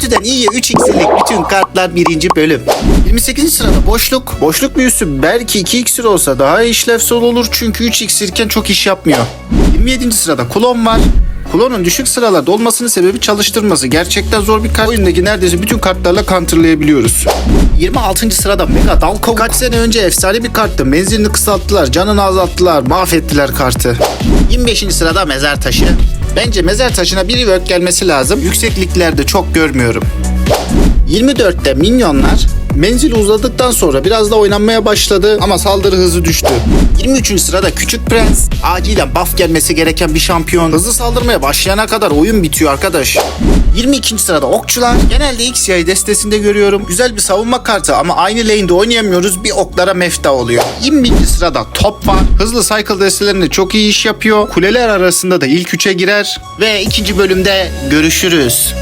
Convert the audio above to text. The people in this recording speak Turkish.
Kötüden iyiye 3 iksirlik bütün kartlar birinci bölüm. 28. sırada boşluk. Boşluk büyüsü belki 2 iksir olsa daha işlevsel olur çünkü 3 iksirken çok iş yapmıyor. 27. sırada klon var. Klonun düşük sıralarda olmasının sebebi çalıştırması. Gerçekten zor bir kart. Oyundaki neredeyse bütün kartlarla counterlayabiliyoruz. 26. sırada Mega Dalko. Kaç sene önce efsane bir karttı. Menzilini kısalttılar, canını azalttılar, mahvettiler kartı. 25. sırada Mezar Taşı. Bence mezar taşına bir rework gelmesi lazım. Yüksekliklerde çok görmüyorum. 24'te minyonlar menzil uzadıktan sonra biraz da oynanmaya başladı ama saldırı hızı düştü. 23. sırada Küçük Prens. Acilen buff gelmesi gereken bir şampiyon. Hızlı saldırmaya başlayana kadar oyun bitiyor arkadaş. 22. sırada Okçular. Genelde XY destesinde görüyorum. Güzel bir savunma kartı ama aynı lane'de oynayamıyoruz. Bir oklara mefta oluyor. 21. sırada Top var. Hızlı cycle destelerinde çok iyi iş yapıyor. Kuleler arasında da ilk üçe girer. Ve ikinci bölümde görüşürüz.